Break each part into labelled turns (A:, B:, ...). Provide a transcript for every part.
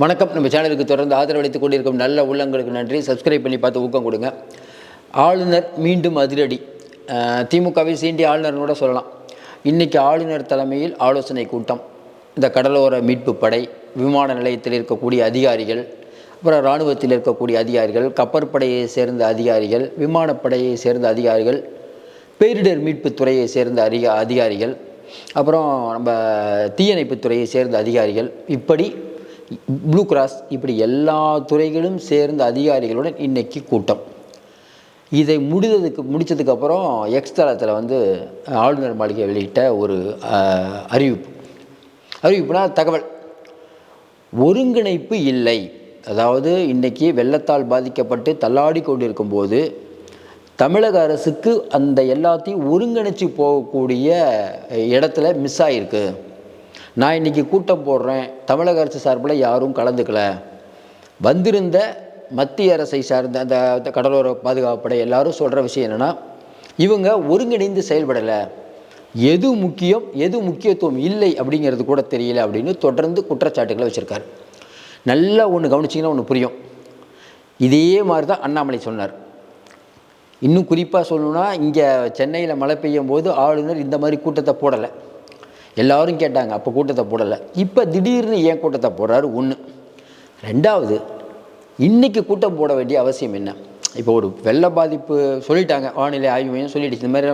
A: வணக்கம். நம்ம சேனலுக்கு தொடர்ந்து ஆதரவளித்துக் கொண்டிருக்கும் நல்ல உள்ளங்களுக்கு நன்றி. சப்ஸ்கிரைப் பண்ணி பார்த்து ஊக்கம் கொடுங்க. ஆளுநர் மீண்டும் அதிரடி. திமுகவை சீண்டி ஆளுநர்னு கூட சொல்லலாம். இன்றைக்கி ஆளுநர் தலைமையில் ஆலோசனை கூட்டம். இந்த கடலோர மீட்பு படை விமான நிலையத்தில் இருக்கக்கூடிய அதிகாரிகள் அப்புறம் இராணுவத்தில் இருக்கக்கூடிய அதிகாரிகள் கப்பற்படையை சேர்ந்த அதிகாரிகள் விமானப்படையை சேர்ந்த அதிகாரிகள் பேரிடர் மீட்பு துறையை சேர்ந்த அதிக அதிகாரிகள் அப்புறம் நம்ம தீயணைப்புத்துறையை சேர்ந்த அதிகாரிகள் இப்படி ப்ளூ கிராஸ் இப்படி எல்லா துறைகளும் சேர்ந்த அதிகாரிகளுடன் இன்னைக்கு கூட்டம். இதை முடிந்ததுக்கு முடித்ததுக்கப்புறம் எக்ஸ்தளத்தில் வந்து ஆளுநர் மாளிகை வெளியிட்ட ஒரு அறிவிப்பு. அறிவிப்புனா தகவல். ஒருங்கிணைப்பு இல்லை. அதாவது இன்றைக்கி வெள்ளத்தால் பாதிக்கப்பட்டு தள்ளாடி கொண்டிருக்கும் போது தமிழக அரசுக்கு அந்த எல்லாத்தையும் ஒருங்கிணைச்சி போகக்கூடிய இடத்துல மிஸ் ஆகிருக்கு நான் இன்னைக்கு கூட்டம் போடுறேன். தமிழக அரசு சார்பில் யாரும் கலந்துக்கல. வந்திருந்த மத்திய அரசை சார்ந்த அந்த கடலோர பாதுகாப்பு படை எல்லாரும் சொல்கிற விஷயம் என்னென்னா இவங்க ஒருங்கிணைந்து செயல்படலை. எது முக்கியம் எது முக்கியத்துவம் இல்லை அப்படிங்கிறது கூட தெரியல அப்படின்னு தொடர்ந்து குற்றச்சாட்டுகளை வச்சுருக்காரு. நல்லா ஒன்று கவனிச்சிங்கன்னா ஒன்று புரியும். இதே மாதிரி தான் அண்ணாமலை சொன்னார். இன்னும் குறிப்பாக சொல்லணுன்னா இங்கே சென்னையில் மழை பெய்யும் போது ஆளுநர் இந்த மாதிரி கூட்டத்தை போடலை. எல்லாரும் கேட்டாங்க அப்போ கூட்டத்தை போடலை. இப்போ திடீர்னு ஏன் கூட்டத்தை போடுறாரு? ஒன்று ரெண்டாவது இன்றைக்கி கூட்டம் போட வேண்டிய அவசியம் என்ன? இப்போ ஒரு வெள்ள பாதிப்பு சொல்லிட்டாங்க. வானிலை ஆய்வு மையம் சொல்லிடுச்சு. இந்த மாதிரி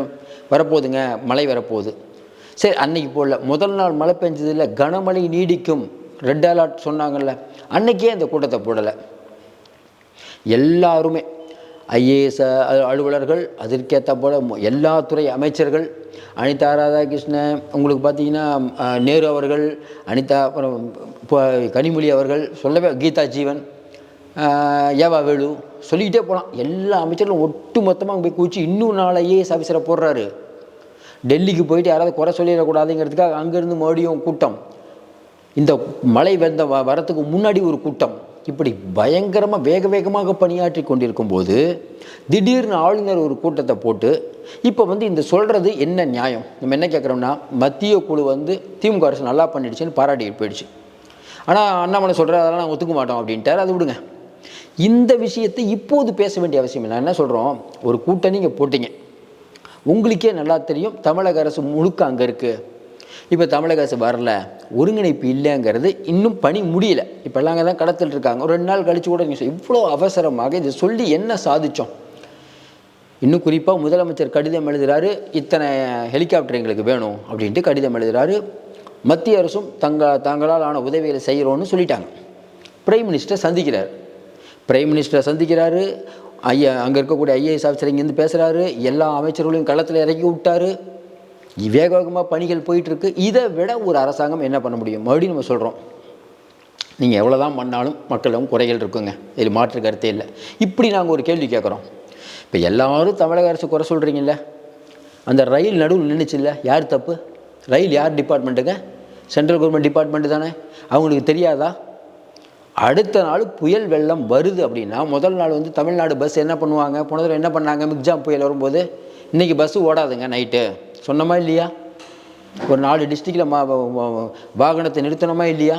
A: வரப்போகுதுங்க. மழை வரப்போகுது. சரி அன்னைக்கு போடல. முதல் நாள் மழை பெஞ்சதில் கனமழை நீடிக்கும். ரெட் அலர்ட் சொன்னாங்கல்ல. அன்னைக்கே அந்த கூட்டத்தை போடலை. எல்லாருமே ஐஏஎஸ் அலுவலர்கள் அதற்கேற்ற போல் எல்லா துறை அமைச்சர்கள் அனிதா ராதாகிருஷ்ணன் உங்களுக்கு பார்த்தீங்கன்னா நேரு அவர்கள் அனிதா அப்புறம் இப்போ கனிமொழி அவர்கள் சொல்லவே கீதா ஜீவன் ஏவா வேலு சொல்லிக்கிட்டே போகலாம் எல்லா அமைச்சர்களும் ஒட்டு மொத்தமாக போய் குச்சி இன்னும் நாலு ஐஏஎஸ் ஆஃபீஸரை போடுறாரு. டெல்லிக்கு போயிட்டு யாராவது குறை சொல்லிடக்கூடாதுங்கிறதுக்காக அங்கேருந்து மறுபடியும் கூட்டம். இந்த மழை வந்த வ- வரத்துக்கு முன்னாடி ஒரு கூட்டம். இப்படி பயங்கரமாக வேக வேகமாக பணியாற்றி கொண்டிருக்கும் போது திடீர்னு ஆளுநர் ஒரு கூட்டத்தை போட்டு இப்போ வந்து இந்த சொல்கிறது என்ன நியாயம்? நம்ம என்ன கேட்குறோம்னா மத்திய குழு வந்து திமுக அரசு நல்லா பண்ணிடுச்சுன்னு பாராட்டிட்டு போயிடுச்சு. ஆனால் அண்ணாமலை சொல்கிற அதெல்லாம் நாங்கள் ஒத்துக்க மாட்டோம் அப்படின்ட்டார் அது விடுங்க. இந்த விஷயத்தை இப்போது பேச வேண்டிய அவசியம் இல்லை. நான் என்ன சொல்கிறோம் ஒரு கூட்டணி இங்கே போட்டிங்க. உங்களுக்கே நல்லா தெரியும் தமிழக அரசு முழுக்க அங்கே இருக்குது இப்போ தமிழக அரசு வரல ஒருங்கிணைப்பு இல்லைங்கிறது இன்னும் பணி முடியல. இப்போல்லாம் அங்கே தான் கடத்திட்டு இருக்காங்க. ஒரு ரெண்டு நாள் கழிச்சு கூட நீங்கள் இவ்வளோ அவசரமாக இதை சொல்லி என்ன சாதித்தோம் இன்னும் குறிப்பாக முதலமைச்சர் கடிதம் எழுதுகிறாரு இத்தனை ஹெலிகாப்டர் எங்களுக்கு வேணும் அப்படின்ட்டு கடிதம் எழுதுகிறாரு மத்திய அரசும் தங்க தங்களால் ஆன உதவிகளை செய்கிறோன்னு சொல்லிட்டாங்க. பிரைம் மினிஸ்டர் சந்திக்கிறார். பிரைம் மினிஸ்டரை சந்திக்கிறாரு. ஐயா அங்கே இருக்கக்கூடிய ஐஏஎஸ் ஆஃபீஸர் இங்கேருந்து பேசுகிறாரு எல்லா அமைச்சர்களையும் களத்தில் இறக்கி விட்டாரு. வேக வேகமாக பணிகள் போயிட்டுருக்கு. இதை விட ஒரு அரசாங்கம் என்ன பண்ண முடியும்? மறுபடியும் நம்ம சொல்கிறோம் நீங்கள் எவ்வளோ தான் பண்ணாலும் மக்களும் குறைகள் இருக்குங்க. இது மாற்று கருத்தே இல்லை. இப்படி நாங்கள் ஒரு கேள்வி கேட்குறோம். இப்போ எல்லாரும் தமிழக அரசு குறை சொல்கிறீங்கல்ல அந்த ரயில் நடுவில் நின்றுச்சுல்ல யார் தப்பு? ரயில் யார் டிபார்ட்மெண்ட்டுங்க? சென்ட்ரல் கவர்மெண்ட் டிபார்ட்மெண்ட்டு தானே? அவங்களுக்கு தெரியாதா? அடுத்த நாள் புயல் வெள்ளம் வருது அப்படின்னா முதல் நாள் வந்து தமிழ்நாடு பஸ் என்ன பண்ணுவாங்க? போன தடவை என்ன பண்ணாங்க? மிக்ஜாம் புயல் வரும்போது இன்றைக்கி பஸ்ஸு ஓடாதுங்க நைட்டு. சொன்னமா இல்லையா? ஒரு நாலு டிஸ்ட்ரிக்டில் மா வாகனத்தை நிறுத்தணுமா இல்லையா?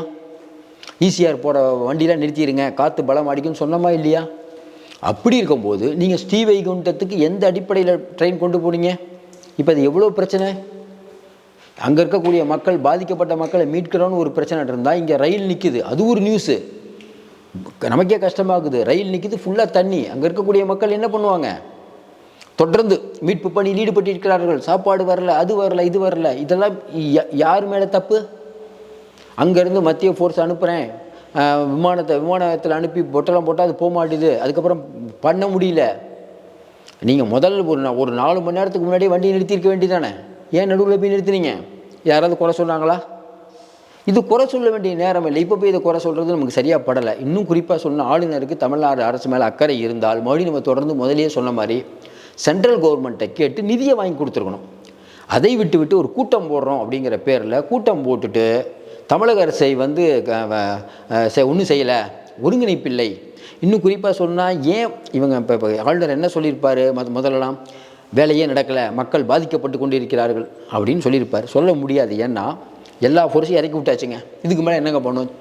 A: ஈசிஆர் போகிற வண்டியெலாம் நிறுத்திடுங்க காற்று பலம் அடிக்கும்னு சொன்னமா இல்லையா? அப்படி இருக்கும்போது நீங்கள் ஸ்ரீவைகுண்டத்துக்கு எந்த அடிப்படையில் ட்ரெயின் கொண்டு போனீங்க? இப்போ அது எவ்வளோ பிரச்சனை? அங்கே இருக்கக்கூடிய மக்கள் பாதிக்கப்பட்ட மக்களை மீட்கிறோன்னு ஒரு பிரச்சனை இருந்தால் இங்கே ரயில் நிற்குது அது ஒரு நியூஸு நமக்கே கஷ்டமாகுது. ரயில் நிற்குது ஃபுல்லாக தண்ணி. அங்கே இருக்கக்கூடிய மக்கள் என்ன பண்ணுவாங்க? தொடர்ந்து மீட்பு பணியில் ஈடுபட்டு இருக்கிறார்கள் சாப்பாடு வரல அது வரல இது வரல. இதெல்லாம் யார் மேலே தப்பு? அங்கேருந்து மத்திய ஃபோர்ஸ் அனுப்புகிறேன் விமானத்தை விமானத்தில் அனுப்பி பொட்டெல்லாம் போட்டால் அது போக மாட்டேது. அதுக்கப்புறம் பண்ண முடியல. நீங்கள் முதல்ல ஒரு நா- ஒரு நாலு மணி நேரத்துக்கு முன்னாடியே வண்டியை நிறுத்தியிருக்க வேண்டியதானே ஏன் நடுவில் போய் நிறுத்தினீங்க? யாராவது குறை சொன்னாங்களா? இது குறை சொல்ல வேண்டிய நேரம் இல்லை. இப்போ போய் இதை குறை சொல்கிறது நமக்கு சரியாக படலை. இன்னும் குறிப்பாக சொன்ன ஆளுநருக்கு தமிழ்நாடு அரசு மேலே அக்கறை இருந்தால் மறுபடியும் நம்ம தொடர்ந்து முதலே சொன்ன மாதிரி சென்ட்ரல் கவர்மெண்ட்டை கேட்டு நிதியை வாங்கி கொடுத்துருக்கணும். அதை விட்டு விட்டு ஒரு கூட்டம் போடுறோம் அப்படிங்கிற பேரில் கூட்டம் போட்டுட்டு தமிழக அரசை வந்து ஒன்றும் செய்யலை. ஒருங்கிணைப்பில்லை இன்னும் குறிப்பாக சொன்னால் ஏன் இவங்க இப்போ இப்போ ஆளுநர் என்ன சொல்லியிருப்பார்? மொத முதலெல்லாம் வேலையே நடக்கலை மக்கள் பாதிக்கப்பட்டு கொண்டு இருக்கிறார்கள் அப்படின்னு சொல்லியிருப்பார். சொல்ல முடியாது. ஏன்னா எல்லா ஃபோர்ஸையும் இறக்கி விட்டாச்சுங்க. இதுக்கு மேலே என்னங்க பண்ணும்?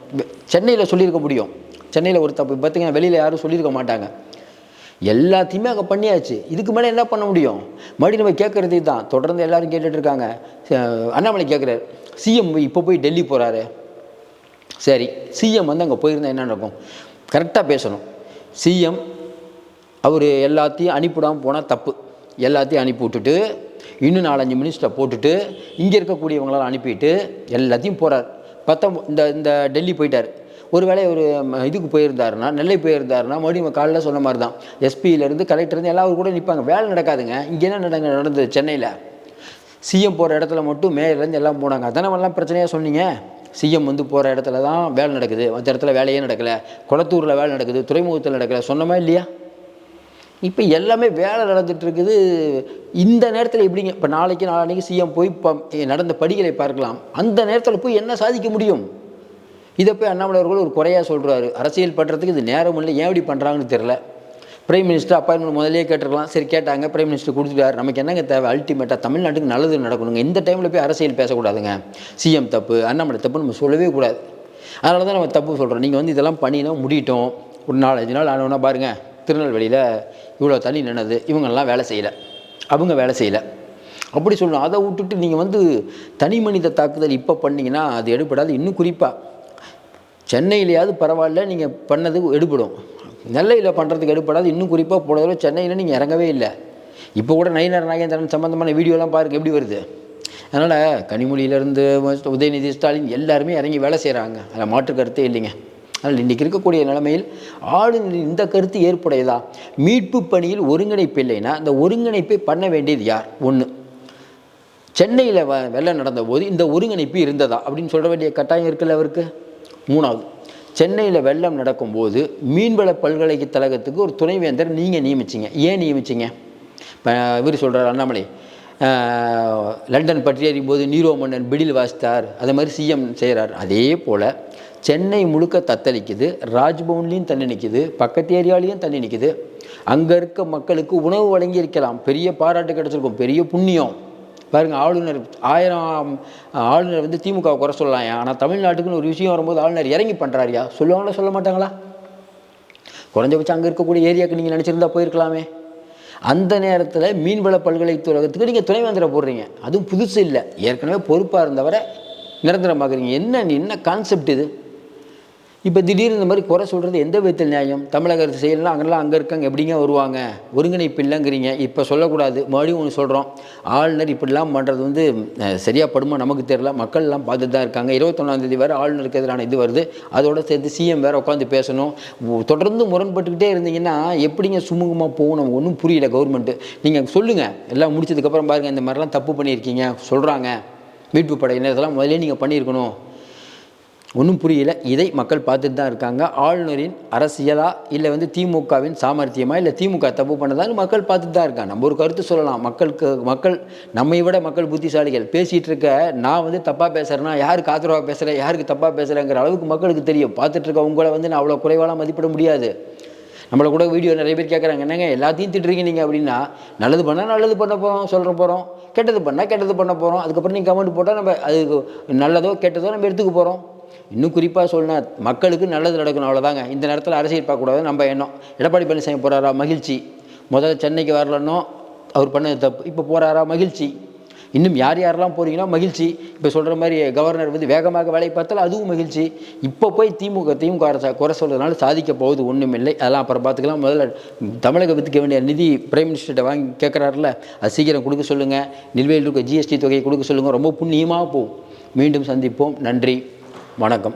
A: சென்னையில் சொல்லியிருக்க முடியும். சென்னையில் ஒரு தப்பு பார்த்தீங்கன்னா வெளியில் யாரும் சொல்லியிருக்க மாட்டாங்க. எல்லாத்தையுமே அங்கே பண்ணியாச்சு. இதுக்கு மேலே என்ன பண்ண முடியும்? மறுபடியும் நம்ம கேட்குறது தான் தொடர்ந்து எல்லாரும் கேட்டுட்ருக்காங்க அண்ணாமலை கேட்குறாரு சிஎம் இப்போ போய் டெல்லி போகிறாரு சரி சிஎம் வந்து அங்கே போயிருந்தா என்ன நடக்கும்? கரெக்டாக பேசணும். சிஎம் அவர் எல்லாத்தையும் அனுப்பிவிடாமல் போனால் தப்பு. எல்லாத்தையும் அனுப்பி விட்டுட்டு இன்னும் நாலஞ்சு மினிஸ்டரை போட்டுட்டு இங்கே இருக்கக்கூடியவங்களால் அனுப்பிட்டு எல்லாத்தையும் போகிறார் பத்தம் இந்த இந்த டெல்லி போயிட்டார். ஒருவேளை ஒரு இதுக்கு போயிருந்தாருன்னா நெல்லை போயிருந்தாருன்னா மறுபடியும் காலைல சொன்ன மாதிரி தான் எஸ்பியிலேருந்து கலெக்டர்லேருந்து எல்லாரும் கூட நிற்பாங்க வேலை நடக்காதுங்க. இங்கே என்ன நடங்க நடந்தது சென்னையில்? சிஎம் போகிற இடத்துல மட்டும் மேலேருந்து எல்லாம் போனாங்க. அதானே எல்லாம் பிரச்சனையாக சொன்னீங்க? சிஎம் வந்து போகிற இடத்துல தான் வேலை நடக்குது. மற்ற இடத்துல வேலையே நடக்கலை. குளத்தூரில் வேலை நடக்குது. துறைமுகத்தில் நடக்கலை. சொன்னோமா இல்லையா? இப்போ எல்லாமே வேலை நடந்துட்டு இருக்குது இந்த நேரத்தில் எப்படிங்க? இப்போ நாளைக்கு நாளைக்கு சிஎம் போய் நடந்த படிகளை பார்க்கலாம். அந்த நேரத்தில் போய் என்ன சாதிக்க முடியும்? இதை போய் அண்ணாமலை அவர்கள் ஒரு குறையாக சொல்கிறாரு அரசியல் பண்ணுறதுக்கு இது நேரம் இல்லை. ஏன் இப்படி பண்ணுறாங்கன்னு தெரில பிரைம் மினிஸ்டர் அப்பாயின்மெண்ட் முதலே கேட்டிருக்கலாம். சரி கேட்டாங்க. பிரைம் மினிஸ்டர் கொடுத்துட்டாரு. நமக்கு என்னங்க தேவை? அல்டிமேட்டாக தமிழ்நாட்டுக்கு நல்லது நடக்கணுங்க. இந்த டைமில் போய் அரசியல் பேசக்கூடாதுங்க. சிஎம் தப்பு அண்ணாமலை தப்பு நம்ம சொல்லவே கூடாது. அதனால தான் நம்ம தப்பு சொல்கிறோம் நீங்கள் வந்து இதெல்லாம் பண்ணினா முடியட்டும். ஒரு நாலஞ்சு நாள் ஆனோன்னா பாருங்கள் திருநெல்வேலியில் இவ்வளோ தண்ணி நின்னது. இவங்கெல்லாம் வேலை செய்யலை. அவங்க வேலை செய்யலை. அப்படி சொல்லணும். அதை விட்டுட்டு நீங்கள் வந்து தனி மனித தாக்குதல் இப்போ பண்ணிங்கன்னா அது எடுபடாது. இன்னும் குறிப்பாக சென்னையிலையாவது பரவாயில்ல நீங்கள் பண்ணதுக்கு எடுபடும். நெல்லையில் பண்ணுறதுக்கு எடுப்படாது இன்னும் குறிப்பாக போன தடவை சென்னையில் நீங்கள் இறங்கவே இல்லை. இப்போ கூட நயினார் நாகேந்திரன் சம்மந்தமான வீடியோலாம் பாருங்க எப்படி வருது? அதனால் கனிமொழியிலேருந்து உதயநிதி ஸ்டாலின் எல்லாருமே இறங்கி வேலை செய்கிறாங்க அதில் மாற்று கருத்தே இல்லைங்க. அதனால் இன்றைக்கி இருக்கக்கூடிய நிலைமையில் ஆளுநரின் இந்த கருத்து ஏற்புடையதா? மீட்பு பணியில் ஒருங்கிணைப்பு இல்லைன்னா அந்த ஒருங்கிணைப்பை பண்ண வேண்டியது யார்? ஒன்று சென்னையில் வ வெள்ளம் நடந்தபோது இந்த ஒருங்கிணைப்பு இருந்ததா? அப்படின்னு சொல்ல வேண்டிய கட்டாயம் இருக்குல்ல அவருக்கு? மூணாவது சென்னையில் வெள்ளம் நடக்கும்போது மீன்வள பல்கலைக்கழகத்துக்கு ஒரு துணைவேந்தர் நீங்கள் நியமிச்சிங்க. ஏன் நியமிச்சிங்க? இப்போ இவர் சொல்கிறார் அண்ணாமலை லண்டன் பற்றி போது நீரோ மன்னன் பிடில் வாசித்தார். அதே மாதிரி சிஎம் செய்கிறார் அதே போல் சென்னை முழுக்க தத்தளிக்குது ராஜ்பவன்லேயும் தண்ணி நிற்கிது பக்கத்து ஏரியாலையும் தண்ணி நிற்கிது அங்கே இருக்க மக்களுக்கு உணவு வழங்கி இருக்கலாம். பெரிய பாராட்டு கிடச்சிருக்கும். பெரிய புண்ணியம். பாருங்கள் ஆளுநர் ஆயிரம் ஆளுநர் வந்து திமுக குறை சொல்லலாம் ஆனால் தமிழ்நாட்டுக்குன்னு ஒரு விஷயம் வரும்போது ஆளுநர் இறங்கி பண்ணுறாருயா சொல்லுவாங்களா சொல்ல மாட்டாங்களா? குறைஞ்சபட்சம் அங்கே இருக்கக்கூடிய ஏரியாவுக்கு நீங்கள் நினச்சிருந்தா போயிருக்கலாமே. அந்த நேரத்தில் மீன்வள பல்கலைக்கழகத்துக்கு நீங்கள் துணைவேந்தரை போடுறீங்க. அதுவும் புதுசு இல்லை. ஏற்கனவே பொறுப்பாக இருந்தவரை நிரந்தரமாக்குறீங்க. என்ன என்ன கான்செப்ட் இது? இப்போ திடீர்னு இந்த மாதிரி குறை சொல்கிறது எந்த விதத்தில் நியாயம்? தமிழக அரசு செய்யலாம் அங்கெல்லாம் அங்கே இருக்காங்க எப்படிங்க வருவாங்க? ஒருங்கிணைப்பு இல்லைங்கிறீங்க இப்போ சொல்லக்கூடாது. மறுபடியும் ஒன்று சொல்கிறோம் ஆளுநர் இப்படிலாம் பண்ணுறது வந்து சரியாக படுமா? நமக்கு தெரியல. மக்கள்லாம் பார்த்துட்டு தான் இருக்காங்க. இருபத்தொன்னாந்தேதி வேறு ஆளுநருக்கு எதிரான இது வருது. அதோட சேர்த்து சிஎம் வேறு உட்காந்து பேசணும். தொடர்ந்து முரண்பட்டுக்கிட்டே இருந்தீங்கன்னா எப்படிங்க சுமூகமாக போகும் நமக்கு ஒன்றும் புரியல கவர்மெண்ட்டு நீங்கள் சொல்லுங்கள் எல்லாம் முடிச்சதுக்கப்புறம் பாருங்கள் இந்த மாதிரிலாம் தப்பு பண்ணியிருக்கீங்க. சொல்கிறாங்க மீட்பு படையினர் இதெல்லாம் முதல்ல நீங்கள் பண்ணியிருக்கணும். ஒன்றும் புரியல. இதை மக்கள் பார்த்துட்டு தான் இருக்காங்க. ஆளுநரின் அரசியலா இல்லை வந்து திமுகவின் சாமர்த்தியமா இல்லை திமுக தப்பு பண்ணதான்னு மக்கள் பார்த்துட்டு தான் இருக்காங்க. நம்ம ஒரு கருத்து சொல்லலாம். மக்களுக்கு மக்கள் நம்மை விட மக்கள் புத்திசாலிகள். பேசிகிட்டு இருக்க நான் வந்து தப்பாக பேசுகிறேன்னா யாருக்கு ஆதரவாக பேசுகிறேன் யாருக்கு தப்பாக பேசுகிறேங்கிற அளவுக்கு மக்களுக்கு தெரியும். பார்த்துட்டு இருக்க உங்களை வந்து நான் அவ்வளோ குறைவாலாம் மதிப்பிட முடியாது. நம்மளை கூட வீடியோ நிறைய பேர் கேட்குறாங்க என்னங்க எல்லாத்தையும் திட்டுறீங்க நீங்கள் அப்படின்னா நல்லது பண்ணால் நல்லது பண்ண போகிறோம் சொல்கிற போகிறோம் கெட்டது பண்ணால் கெட்டது பண்ண போகிறோம் அதுக்கப்புறம் நீங்கள் கமெண்ட் போட்டால் நம்ம அதுக்கு நல்லதோ கெட்டதோ நம்ம எடுத்துக்க போகிறோம் இன்னும் குறிப்பாக சொன்னா மக்களுக்கு நல்லது நடக்கணும் அவ்வளோதாங்க இந்த நேரத்தில் அரசியல் பார்க்கக்கூடாது நம்ம எண்ணம். எடப்பாடி பழனிசாமி போகிறாரா மகிழ்ச்சி. முதல்ல சென்னைக்கு வரலன்னோ அவர் பண்ணது தப்பு. இப்போ போகிறாரா மகிழ்ச்சி. இன்னும் யார் யாரெல்லாம் போகிறீங்களோ மகிழ்ச்சி. இப்போ சொல்கிற மாதிரி கவர்னர் வந்து வேகமாக வேலை பார்த்தாலும் அதுவும் மகிழ்ச்சி. இப்போ போய் திமுக திமுக அரசை குறை சொல்கிறதுனால சாதிக்க போகுது ஒன்றும் இல்லை. அதெல்லாம் அப்புறம் பார்த்துக்கலாம். முதல்ல தமிழகத்துக்கு வேண்டிய நிதி பிரைம் மினிஸ்டர்கிட்ட வாங்கி கேட்குறாருல அது சீக்கிரம் கொடுக்க சொல்லுங்கள் நிலுவையில் இருக்க ஜிஎஸ்டி தொகையை கொடுக்க சொல்லுங்கள் ரொம்ப புண்ணியமாக போகும். மீண்டும் சந்திப்போம். நன்றி. வணக்கம்.